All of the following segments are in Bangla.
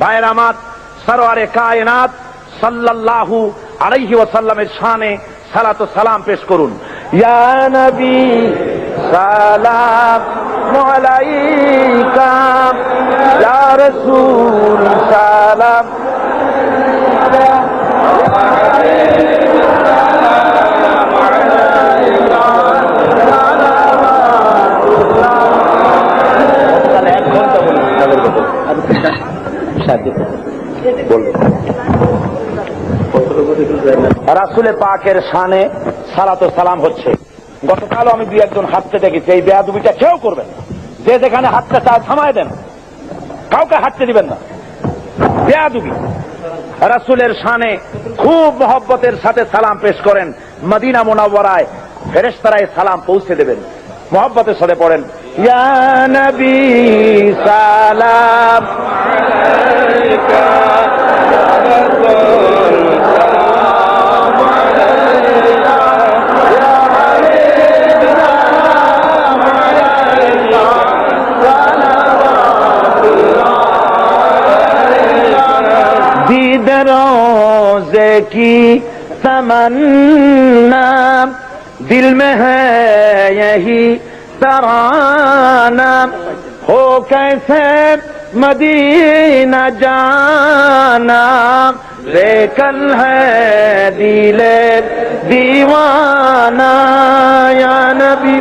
ভাইয়ের আমার সরোয়ারে কায়নাত সাল্লাল্লাহু আলাইহি ওয়াসাল্লামের শানে সালাত সালাম পেশ করুন। ইয়া সালাম আলাইকা। ইয়া রাসূল, সালাম। তাহলে রাসুলে পাকের শানে সালাত সালাম হচ্ছে। গতকালও আমি দুই একজন হাঁটতে দেখেছি, এই বেয়াদুবিটা কেউ করবেন যে যেখানে হাঁটতে চায় থামায় দেন। কাউকে হাঁটতে দিবেন না। বেয়াদুবি। রাসুলের শানে খুব মহব্বতের সাথে সালাম পেশ করেন। মদিনা মোনাওয়ারায় ফেরেশতারায় সালাম পৌঁছে দেবেন। মহব্বতের সাথে পড়েন, ইয়া সালাম کی تمنا دل میں ہے یہی ترانا ہو کیسے مدینہ جانا؟ لے کل ہے دل دیوانا یا نبی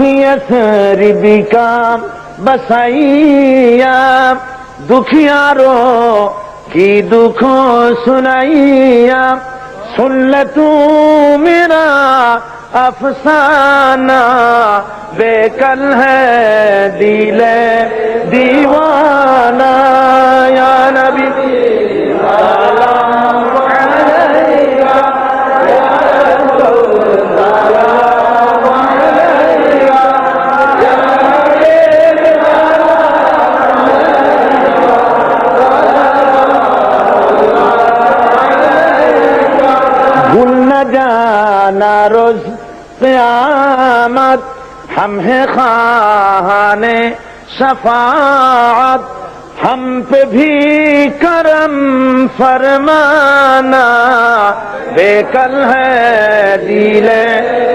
ہیت ربکا بسائیا دکھیارو کی دکھوں سنائیا سن لو میرا افسانہ، بے کل ہے دل دیوان۔ روز قیامت ہم ہیں خانے شفاعت، ہم پہ بھی کرم فرمانا، بے کل ہے دیلے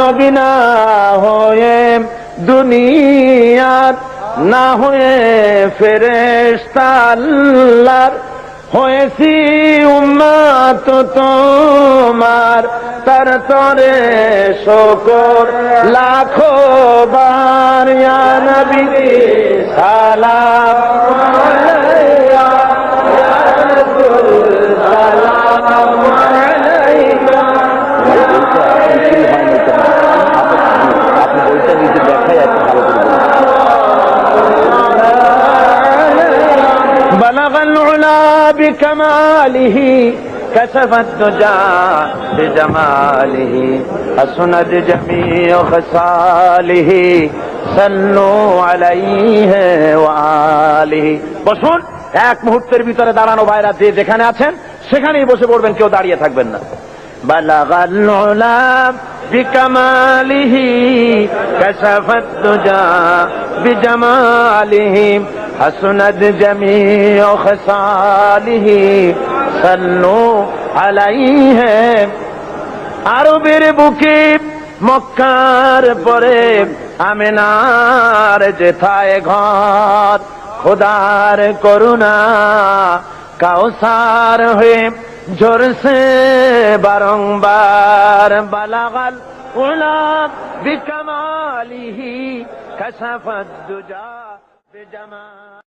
নবীনা হয়ে দুনিয়াত, না হয়ে ফেরেস্তাল্লার হয়েছি উম্মাত তোমার, তার তরে শকর লাখো বারিয়া নবী সালাম। بكماله كشف الدجى بجماله حسنت جميع خصاله صلوا عليه وآله বসুন এক মুহূর্তের ভিতরে দাঁড়ানো ভাইরা যে যেখানে আছেন সেখানেই বসে পড়বেন কেউ দাঁড়িয়ে থাকবেন না بلغ العلا بكماله كشف الدجى بجماله حسنت جميع خصاله صلوا عليه আরবের বুকে মক্কার পরে আমেনার যেথায় ঘর খোদার করুণা কাউসার হয়ে ঝরসে বারংবার বালাগাল উলাম বিকমালিহি কশফত দুজা بجمال